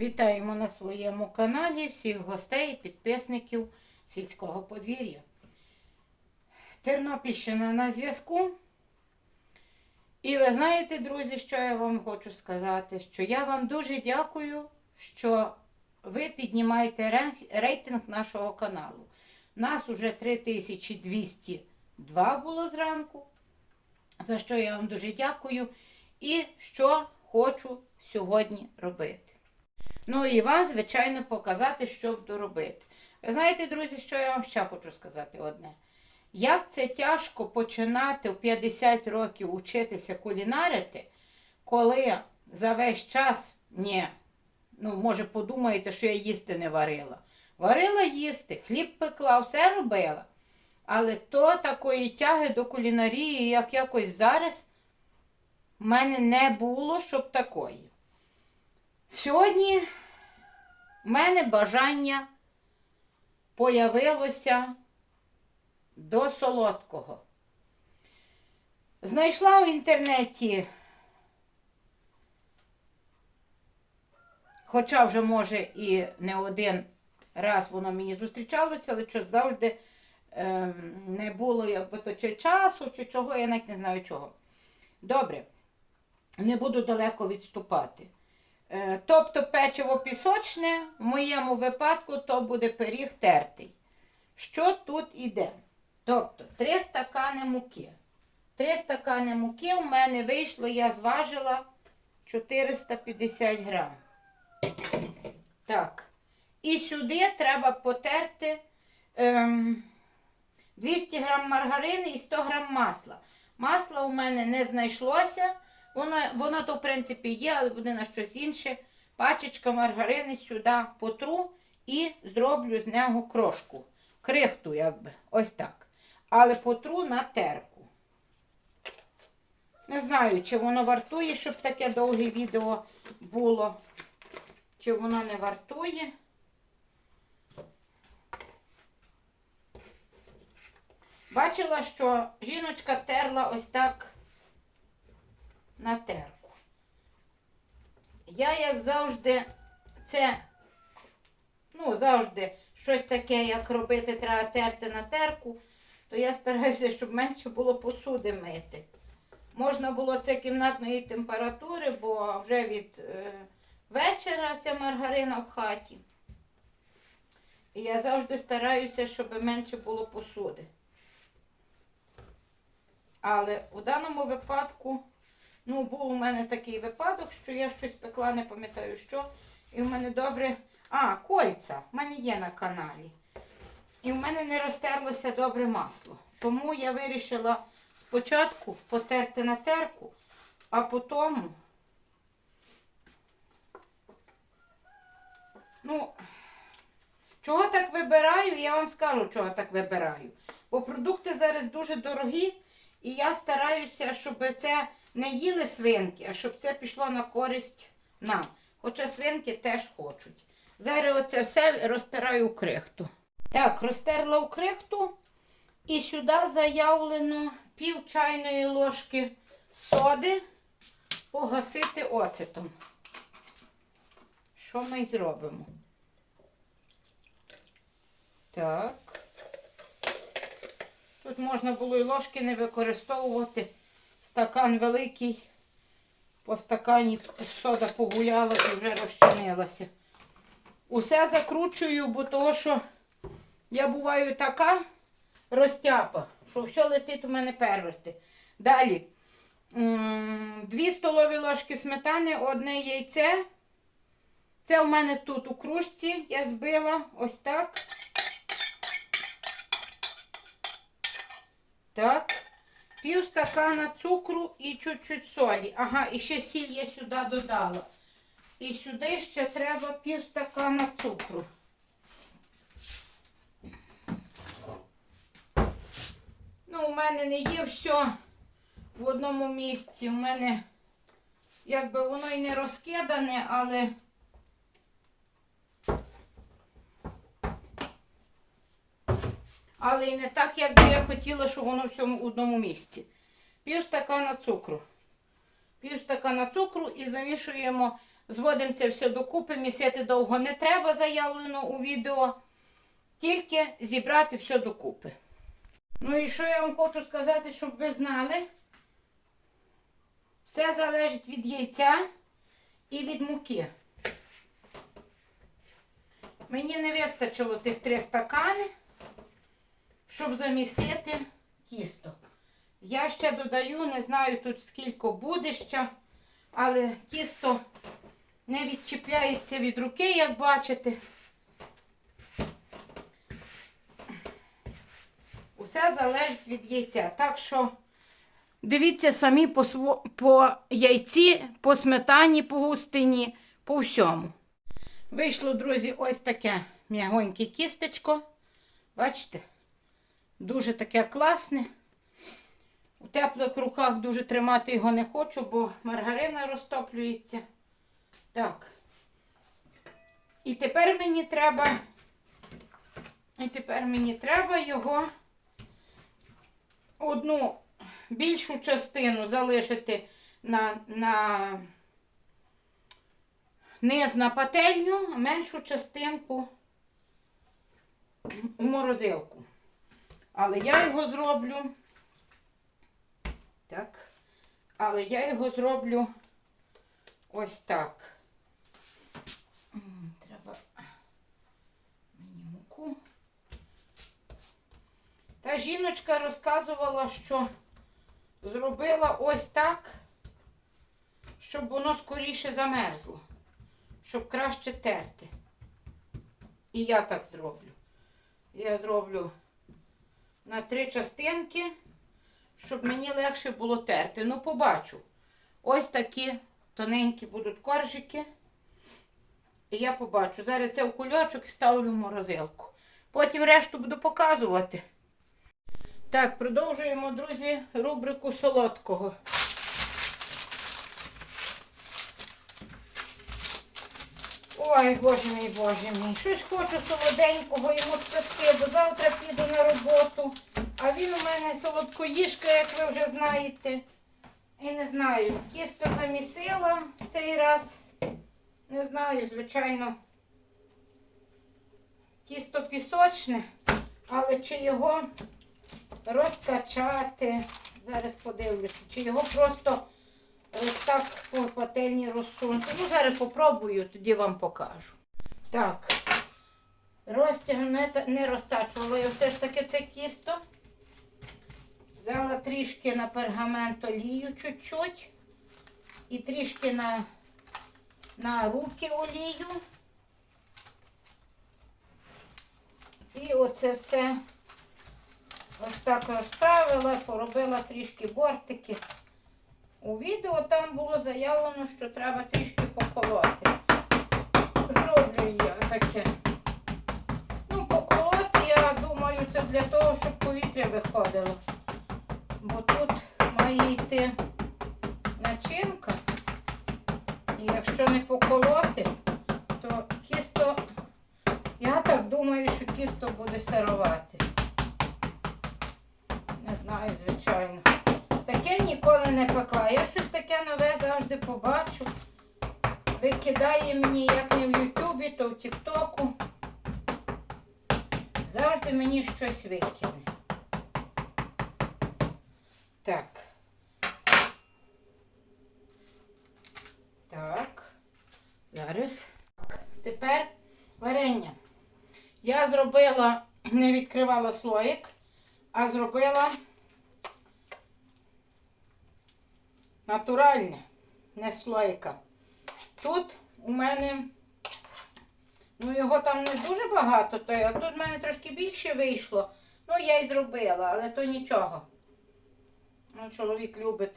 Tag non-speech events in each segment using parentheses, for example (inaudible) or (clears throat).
Вітаємо на своєму каналі всіх гостей підписників сільського подвір'я. Тернопільщина на зв'язку. І ви знаєте, друзі, що я вам хочу сказати? Що я вам дуже дякую, що ви піднімаєте рейтинг нашого каналу. Нас уже 3202 було зранку, за що я вам дуже дякую. І що хочу сьогодні робити. Ну і вас, звичайно, показати, що буду робити. Ви знаєте, друзі, що я вам ще хочу сказати одне. Як це тяжко починати в 50 років учитися кулінарити, коли за весь час, ні, ну, може, подумаєте, що я їсти не варила. Варила їсти, хліб пекла, все робила. Але то такої тяги до кулінарії, як якось зараз, в мене не було, щоб такої. Сьогодні в мене бажання появилося до солодкого. Знайшла в інтернеті, хоча вже, може, і не один раз воно мені зустрічалося, але щось завжди ем, не було якби то чи часу, чи чого, я навіть не знаю чого. Добре, не буду далеко відступати. Е, Тобто печиво пісочне, в моєму випадку то буде пиріг тертий. Що тут іде? Тобто 3 стакани муки. 3 стакани муки в мене вийшло, я зважила 450 грам. Так. І сюди треба потерти ем, 200 грам маргарини і 100 грам масла. Масла у мене не знайшлося. Воно, воно то, в принципі, є, але буде на щось інше. Пачечка маргарини сюди потру і зроблю з нього крошку. Крихту, якби. Ось так. Але потру на терку. Не знаю, чи воно вартує, щоб таке довге відео було, чи воно не вартує. Бачила, що жіночка терла ось так на терку. Я, як завжди, це, ну, завжди щось таке, як робити, треба терти на терку, то я стараюся, щоб менше було посуди мити. Можна було це кімнатної температури, бо вже від е, вечора ця маргарина в хаті. І я завжди стараюся, щоб менше було посуди. Але у даному випадку, ну, був у мене такий випадок, що я щось пекла, не пам'ятаю що. І в мене добре. А, кольця. В мене є на каналі. І в мене не розтерлося добре масло. Тому я вирішила спочатку потерти на терку, а потім. Ну, чого так вибираю, я вам скажу, чого так вибираю. Бо продукти зараз дуже дорогі, і я стараюся, щоб це не їли свинки, а щоб це пішло на користь нам. Хоча свинки теж хочуть. Зараз оце все розтираю у крихту. Так, розтерла у крихту і сюди заявлено пів чайної ложки соди погасити оцетом. Що ми й зробимо? Так. Тут можна було і ложки не використовувати. Стакан великий. По стакані сода погуляла і вже розчинилася. Усе закручую, бо того, що я буваю така розтяпа, що все летить у мене перверти. Далі. Дві столові ложки сметани, одне яйце. Це у мене тут у кружці я збила ось так. Так. Пів стакана цукру і чуть-чуть солі. Ага, і ще сіль я сюди додала. І сюди ще треба пів стакана цукру. Ну, у мене не є все в одному місці. У мене, якби воно і не розкидане, але. Але і не так, як би я хотіла, щоб воно в цьому одному місці. Пів стакана цукру. Пів стакана цукру і замішуємо Зводимо це все докупи, місити довго не треба, заявлено у відео. Тільки зібрати все докупи. Ну і що я вам хочу сказати, щоб ви знали? Все залежить від яйця і від муки. Мені не вистачило тих три стакани, щоб замісити тісто. Я ще додаю, не знаю тут скільки буде ще, але тісто не відчіпляється від руки, як бачите. Усе залежить від яйця. Так що дивіться самі по, по яйці, по сметані, по густині, по всьому. Вийшло, друзі, ось таке м'ягоньке кістечко. Бачите? Дуже таке класне. У теплих руках дуже тримати його не хочу, бо маргарина розтоплюється. Так. І тепер мені треба. І тепер мені треба його одну більшу частину залишити на, на низ на пательню, а меншу частинку у морозилку. Але я його зроблю. Так. Але я його зроблю ось так. Треба мені муку. Та жіночка розказувала, що зробила ось так, щоб воно скоріше замерзло, щоб краще терти. І я так зроблю. Я зроблю на три частинки, щоб мені легше було терти. Ну, побачу. Ось такі тоненькі будуть коржики. І я побачу. Зараз це в кульочок і ставлю в морозилку. Потім решту буду показувати. Так, продовжуємо, друзі, рубрику солодкого. Ой, боже мій, боже мій. Щось хочу солоденького йому спекти, бо завтра піду на роботу. А він у мене солодкоїжка, як ви вже знаєте. І не знаю, тісто замісила цей раз. Не знаю, звичайно, тісто пісочне, але чи його розкачати, зараз подивлюся, чи його просто ось так по пательні розсунути. Ну, зараз попробую, тоді вам покажу. Так, розтяг не, розтачувала я все ж таки це тісто. Взяла трішки на пергамент олію чуть-чуть і трішки на, на руки олію. І оце все ось так розправила, поробила трішки бортики. У відео там було заявлено, що треба трішки поколоти. Зроблю я таке. Ну, поколоти, я думаю, це для того, щоб повітря виходило. Бо тут має йти начинка. І якщо не поколоти, то кісто, я так думаю, що кісто буде сирувати. Не знаю, звичайно. Таке ніколи не пекла. Я щось таке нове завжди побачу. Викидає мені як не в Ютубі, то в Тіктоку. Завжди мені щось викине. Так. Так. Зараз. Так. Тепер варення. Я зробила, не відкривала слоїк, а зробила натуральне, не слоїка. Тут у мене, ну його там не дуже багато, то, а тут в мене трошки більше вийшло. Ну, я й зробила, але то нічого. Ну, чоловік любить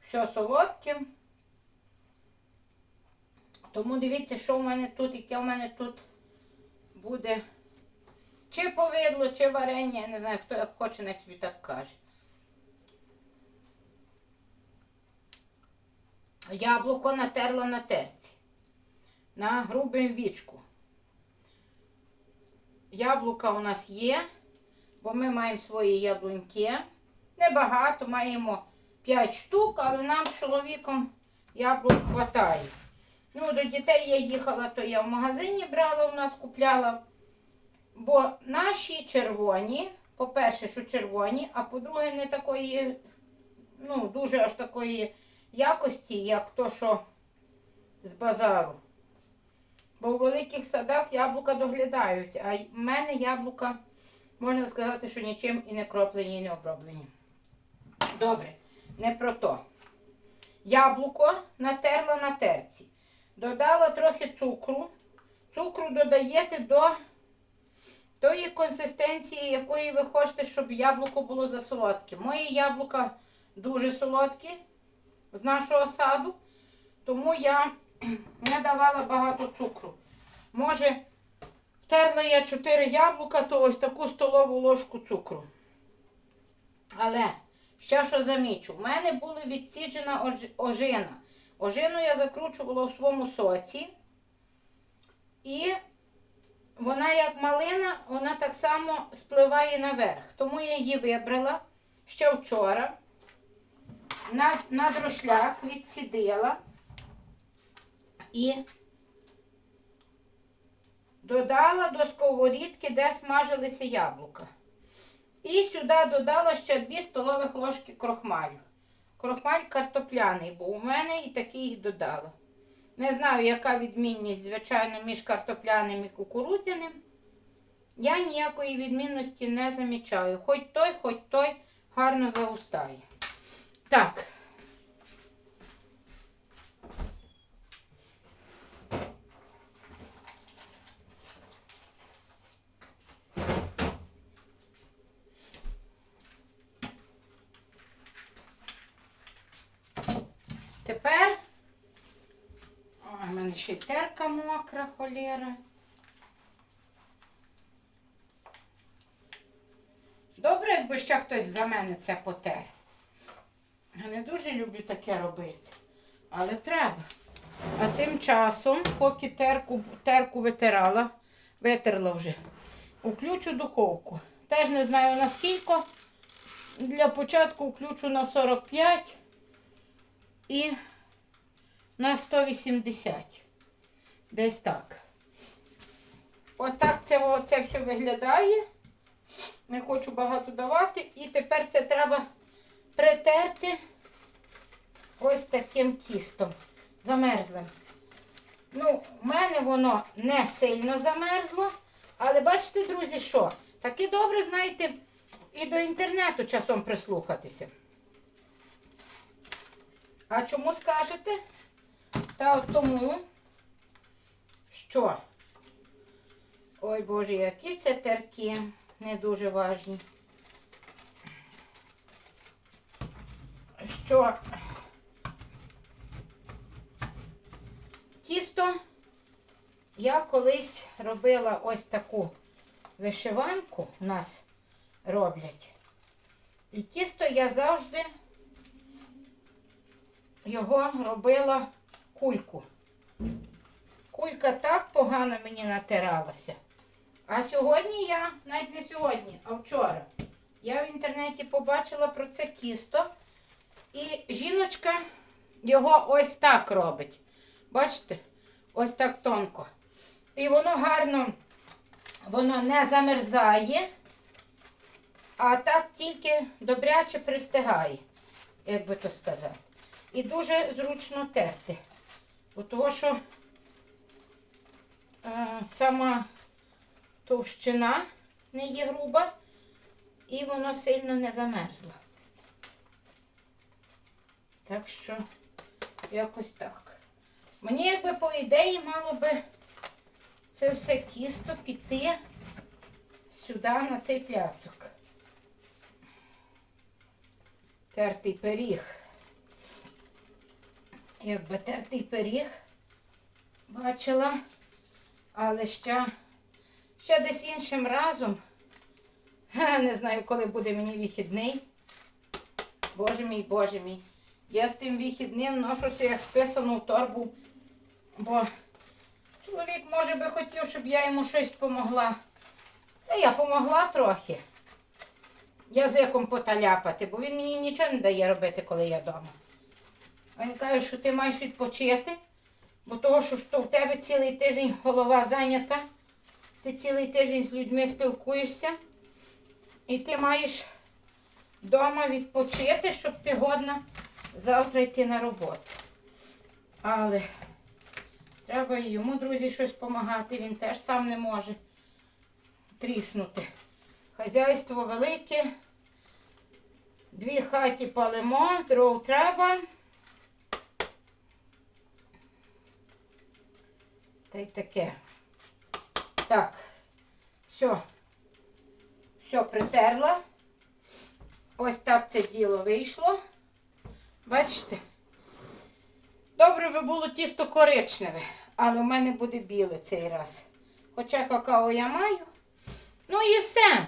все солодке. Тому дивіться, що в мене тут, яке в мене тут буде. Чи повидло, чи варення, я не знаю, хто як хоче, на собі так каже. Яблуко натерла на терці. На грубим вічку. Яблука у нас є, бо ми маємо свої яблуньки. Небагато, маємо 5 штук, але нам з чоловіком яблук хватає. Ну, до дітей я їхала, то я в магазині брала, у нас купляла. Бо наші червоні, по-перше, що червоні, а по-друге, не такої, ну, дуже аж такої якості, як то, що з базару. Бо у великих садах яблука доглядають, а в мене яблука, можна сказати, що нічим і не кроплені, і не оброблені. Добре, не про то. Яблуко натерла на терці. Додала трохи цукру. Цукру додаєте до тої консистенції, якої ви хочете, щоб яблуко було засолодке. Мої яблука дуже солодкі з нашого саду, тому я (clears throat) не давала багато цукру. Може, втерла я 4 яблука, то ось таку столову ложку цукру. Але ще що замічу, в мене була відсіджена ожина. Ожину я закручувала у своєму соці. І вона, як малина, вона так само спливає наверх. Тому я її вибрала ще вчора. На, на дрошляк відсідила і додала до сковорідки, де смажилися яблука. І сюди додала ще 2 столових ложки крохмалю. Крохмаль картопляний був у мене і такий додала. Не знаю, яка відмінність, звичайно, між картопляним і кукурудзяним. Я ніякої відмінності не замічаю. Хоч той, хоч той гарно загустає. Так. Тепер. Ой, в мене ще терка мокра, холєра. Добре, якби ще хтось за мене це потер. Я не дуже люблю таке робити. Але треба. А тим часом, поки терку, терку витирала, витерла вже, включу духовку. Теж не знаю наскільки. Для початку включу на 45 і на 180. Десь так. Отак це, о- це все виглядає. Не хочу багато давати. І тепер це треба притерти ось таким тістом. Замерзлим. Ну, в мене воно не сильно замерзло. Але бачите, друзі, що? Таки добре, знаєте, і до інтернету часом прислухатися. А чому скажете? Та от тому, що, ой Боже, які це терки не дуже важні. Що тісто я колись робила ось таку вишиванку, у нас роблять. І тісто я завжди його робила кульку. Кулька так погано мені натиралася. А сьогодні я, навіть не сьогодні, а вчора, я в інтернеті побачила про це кісто. І жіночка його ось так робить. Бачите? Ось так тонко. І воно гарно, воно не замерзає, а так тільки добряче пристигає, як би то сказати. І дуже зручно терти. Бо того, що сама товщина не є груба, і воно сильно не замерзло. Так що, якось так. Мені, якби по ідеї, мало би це все кісто піти сюди на цей пляцок. Тертий пиріг. Якби тертий пиріг бачила, але ще, ще десь іншим разом. Не знаю, коли буде мені вихідний. Боже мій, боже мій. Я з тим вихідним ношуся як списану в торбу. Бо чоловік, може би хотів, щоб я йому щось помогла. Та я помогла трохи. Язиком поталяпати, бо він мені нічого не дає робити, коли я вдома. Він каже, що ти маєш відпочити, Бо того, що в тебе цілий тиждень голова зайнята, ти цілий тиждень з людьми спілкуєшся, і ти маєш вдома відпочити, щоб ти годна завтра йти на роботу. Але треба і йому, друзі, щось допомагати. Він теж сам не може тріснути. Хазяйство велике. Дві хаті палимо, дров треба. Та й таке. Так, все. Все притерла. Ось так це діло вийшло. Бачите? Добре би було тісто коричневе, але в мене буде біле цей раз. Хоча какао я маю. Ну і все.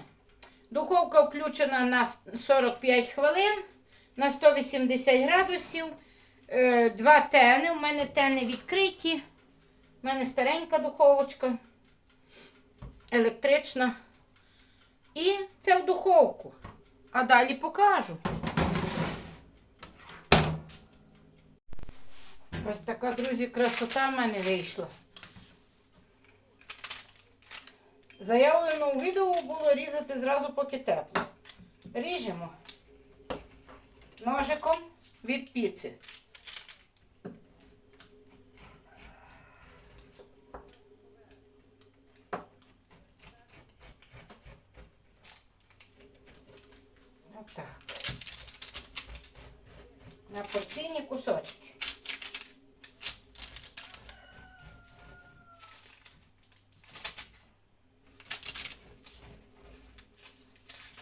Духовка включена на 45 хвилин, на 180 градусів. Е, Два тени. У мене тени відкриті. У мене старенька духовочка, електрична. І це в духовку. А далі покажу. Ось така, друзі, красота в мене вийшла. Заявлено у відео було різати зразу поки тепло. Ріжемо ножиком від піци. Отак. На порційні кусочки.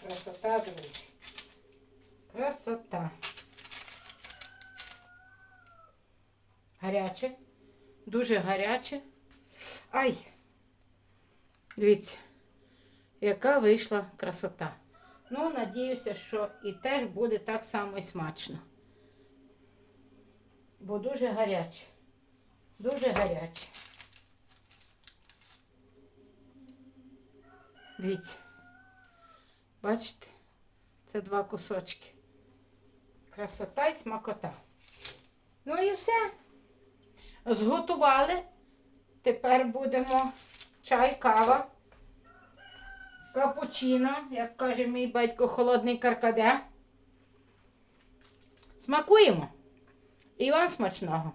Красота, друзі. Красота. Гаряче. Дуже гаряче. Ай! Дивіться, яка вийшла красота. Ну, надіюся, що і теж буде так само смачно. Бо дуже гаряче. Дуже гаряче. Дивіться. Бачите? Це два кусочки. Красота і смакота. Ну і все. Зготували. Тепер будемо чай, кава, капучино, як каже мій батько, холодний каркаде. Смакуємо. І вам смачного.